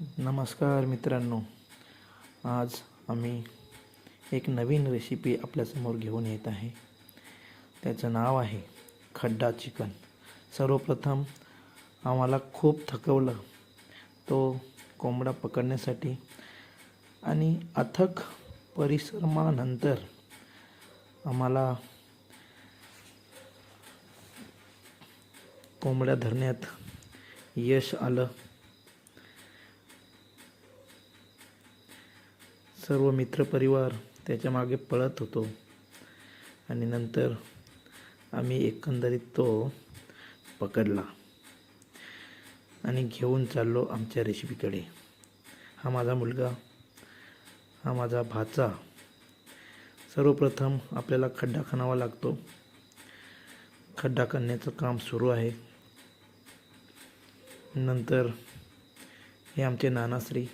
नमस्कार मित्रांनो. आज आम्ही एक नवीन रेसिपी आपल्यासमोर घेऊन येत आहे. त्याचं नाव आहे खड्डा चिकन. सर्वप्रथम आम्हाला खूप थकवलं. तो कोंबडा पकडण्यासाठी आणि अथक परिश्रमानंतर आम्हाला कोंबड्या धरण्यात यश आलं. सर्व मित्रपरिवार त्याच्यामागे पळत होतो. आणि नंतर आम्ही एकंदरीत तो पकडला आणि घेऊन चाललो आमच्या रेसिपीकडे. हा माझा मुलगा हा माझा भाचा. सर्वप्रथम आपल्याला खड्डा खणावा लागतो. खड्डा खणण्याचं काम सुरू आहे. नंतर हे आमचे नानाश्री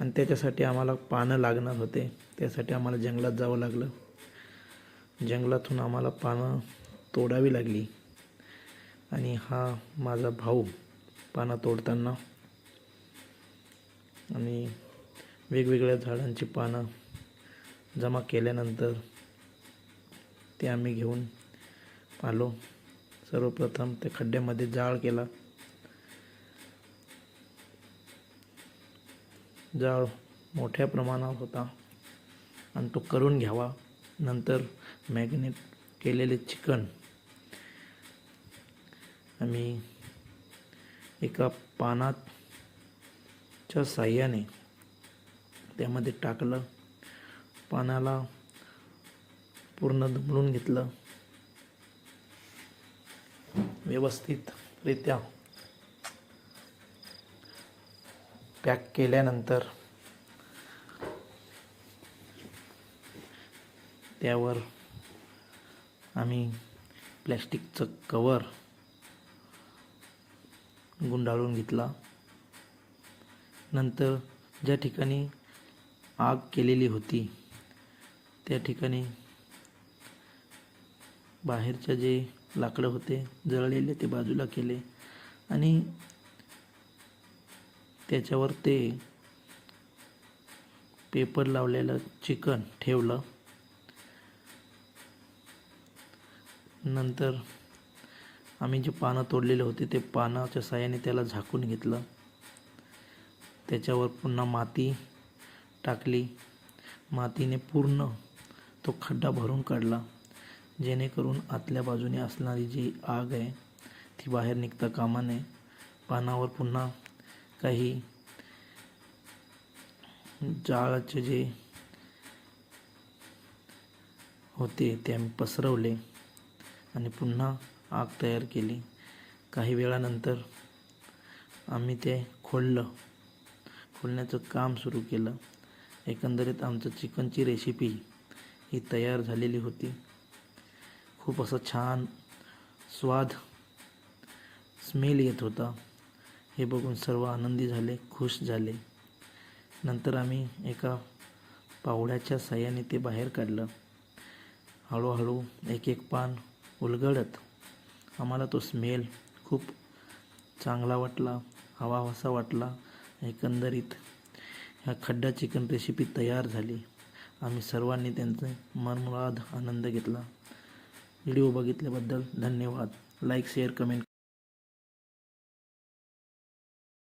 आणि त्याच्यासाठी आम्हाला पानं लागणार होते. त्यासाठी आम्हाला जंगलात जावं लागलं. जंगलातून आम्हाला पानं तोडावी लागली. आणि हा माझा भाऊ पानं तोडताना आणि वेगवेगळ्या झाडांची पानं जमा केल्यानंतर ते आम्ही घेऊन आलो. सर्वप्रथम त्या खड्ड्यामध्ये जाळ केला. जाळ मोठ्या प्रमाणावर होता आणि तो करून घ्यावा. नंतर मॅग्नेट केलेले चिकन आम्ही एका पानाच्या साह्याने त्यामध्ये टाकलं. पानाला पूर्ण दुमडून घेतलं. व्यवस्थितरित्या पॅक केल्यानंतर त्यावर आम्ही प्लॅस्टिकचं कवर गुंडाळून घेतला. नंतर ज्या ठिकाणी आग केलेली होती त्या ठिकाणी बाहेरच्या जे लाकडं होते जळलेले ते बाजूला केले आणि त्याच्यावर ते पेपर लावलेलं चिकन ठेवलं. नंतर आम्ही जे पानं तोडलेले होते ते पानाच्या साह्याने त्याला झाकून घेतलं. त्याच्यावर पुन्हा माती टाकली. मातीने पूर्ण तो खड्डा भरून काढला. जेणेकरून आतल्या बाजूने असणारी जी आग आहे ती बाहेर निघता कामा नये. पानावर पुन्हा काही जाळाचे जे होते ते आम्ही पसरवले आणि पुन्हा आग तयार केली. काही वेळानंतर आम्ही ते खोललं. खोलण्याचं काम सुरू केलं. एकंदरीत आमचं चिकनची रेसिपी ही तयार झालेली होती. खूप असं छान स्वाद स्मेल येत होता. हे बघून सर्व आनंदी झाले खुश झाले. नंतर आम्ही एका पावड्याच्या साह्याने ते बाहेर काढलं. हळूहळू एक एक पान उलगडत आम्हाला तो स्मेल खूप चांगला वाटला हवाहसा वाटला एकंदरीत ह्या खड्डा चिकन रेसिपी तयार झाली. आम्ही सर्वांनी त्यांचे मनमुराद आनंद घेतला. व्हिडिओ बघितल्याबद्दल धन्यवाद. Like share comment